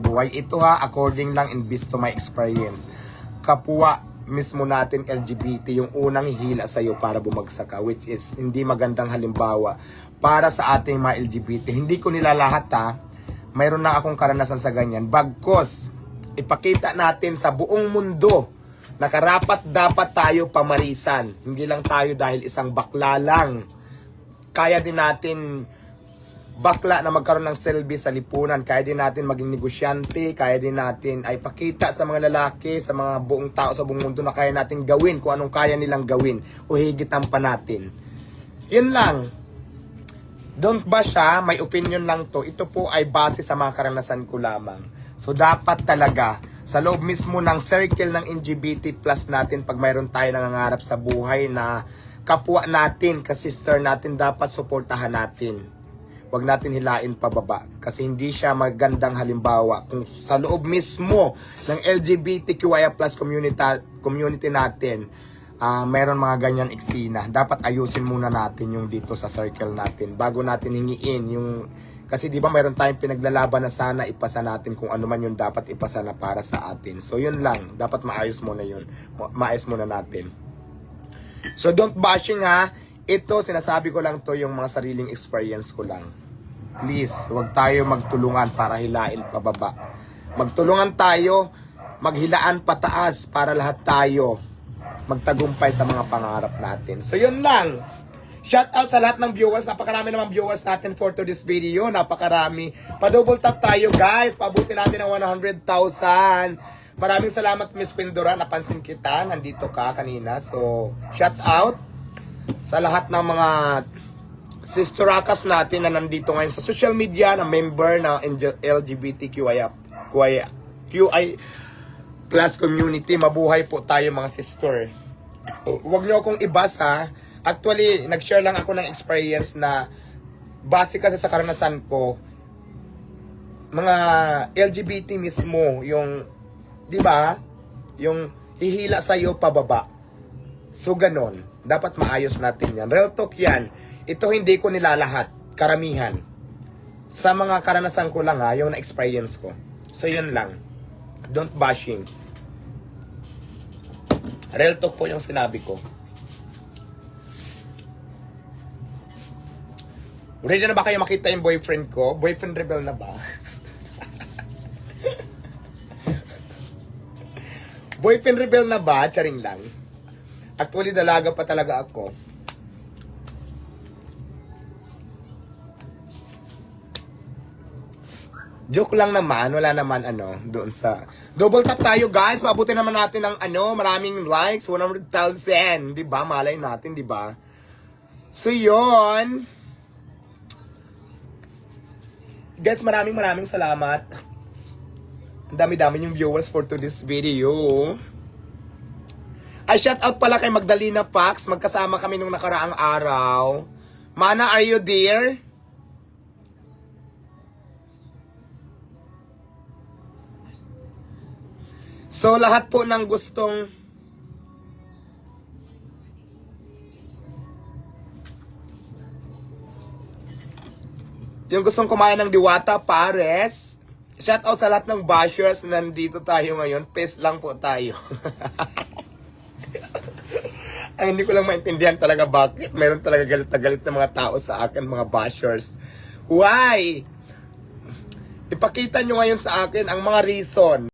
buhay. Ito ha, according lang and based to my experience. Kapwa mismo natin LGBT yung unang hihila sa iyo para bumagsak ka which is hindi magandang halimbawa para sa ating mga LGBT. Hindi ko nila lahat ha. Mayroon na akong karanasan sa ganyan. Bagkos, ipakita natin sa buong mundo na karapat dapat tayo pamarisan. Hindi lang tayo dahil isang bakla lang. Kaya din natin bakla na magkaroon ng selby sa lipunan. Kaya din natin maging negosyante, kaya din natin ay pakita sa mga lalaki, sa mga buong tao sa buong mundo na kaya natin gawin kung anong kaya nilang gawin o higitan pa natin. Yun lang. Don't ba siya, may opinion lang to. Ito po ay base sa mga karanasan ko lamang. So dapat talaga sa loob mismo ng circle ng LGBT plus natin pag mayroon tayo nangangarap sa buhay na kapwa natin, ka-sister natin, dapat suportahan natin wag natin hilain pababa kasi hindi siya magandang halimbawa kung sa loob mismo ng LGBTQIA plus community, community natin ah meron mga ganyan eksena. Dapat ayusin muna natin yung dito sa circle natin bago natin hingiin yung kasi di ba mayroon tayong pinaglalaban na sana ipasa natin kung ano man yung dapat ipasa na para sa atin. So yun lang. Dapat maayos muna yun. Ma- maayos muna natin. So don't bashing ha. Ito, sinasabi ko lang to yung mga sariling experience ko lang. Please, huwag tayo magtulungan para hilain pababa. Magtulungan tayo, maghilaan pataas para lahat tayo magtagumpay sa mga pangarap natin. So yun lang. Shout out sa lahat ng viewers. Napakarami naman viewers natin for to this video. Napakarami. Pa-double tap tayo guys. Pabuti natin ang 100,000. Maraming salamat Miss Pindora. Napansin kita. Nandito ka kanina. So, shout out sa lahat ng mga sisterakas natin na nandito ngayon sa social media na member ng LGBTQIA QI, QI plus community. Mabuhay po tayo mga sister. Huwag niyo akong ibasa. Actually, nag-share lang ako ng experience na base kasi sa karanasan ko, mga LGBT mismo, yung, di ba, yung hihila sa'yo pababa. So, ganon. Dapat maayos natin yan. Real talk yan. Ito hindi ko nilalahat. Karamihan. Sa mga karanasan ko lang ha, yung na-experience ko. So, yun lang. Don't bashing. Real talk po yung sinabi ko. Ready na ba kayo makita yung boyfriend ko? Boyfriend rebel na ba? boyfriend rebel na ba? Charing lang. Actually, dalaga pa talaga ako. Joke lang naman, wala naman ano, doon sa... Double tap tayo guys, mabuti naman natin ng ano, maraming likes, 100,000, di ba? Malay natin, di ba? So, yon Guys, maraming maraming salamat. Ang dami-dami yung viewers for to this video. Ay, shout out pala kay Magdalena Pax. Magkasama kami nung nakaraang araw. Mana, are you there? So, lahat po ng gustong yung gustong kumain ng diwata, pares. Shout out sa lahat ng bashers na nandito tayo ngayon. Peace lang po tayo. Ay, hindi ko lang maintindihan talaga bakit meron talaga galit na galit na mga tao sa akin, mga bashers. Why? Ipakita nyo ngayon sa akin ang mga reason.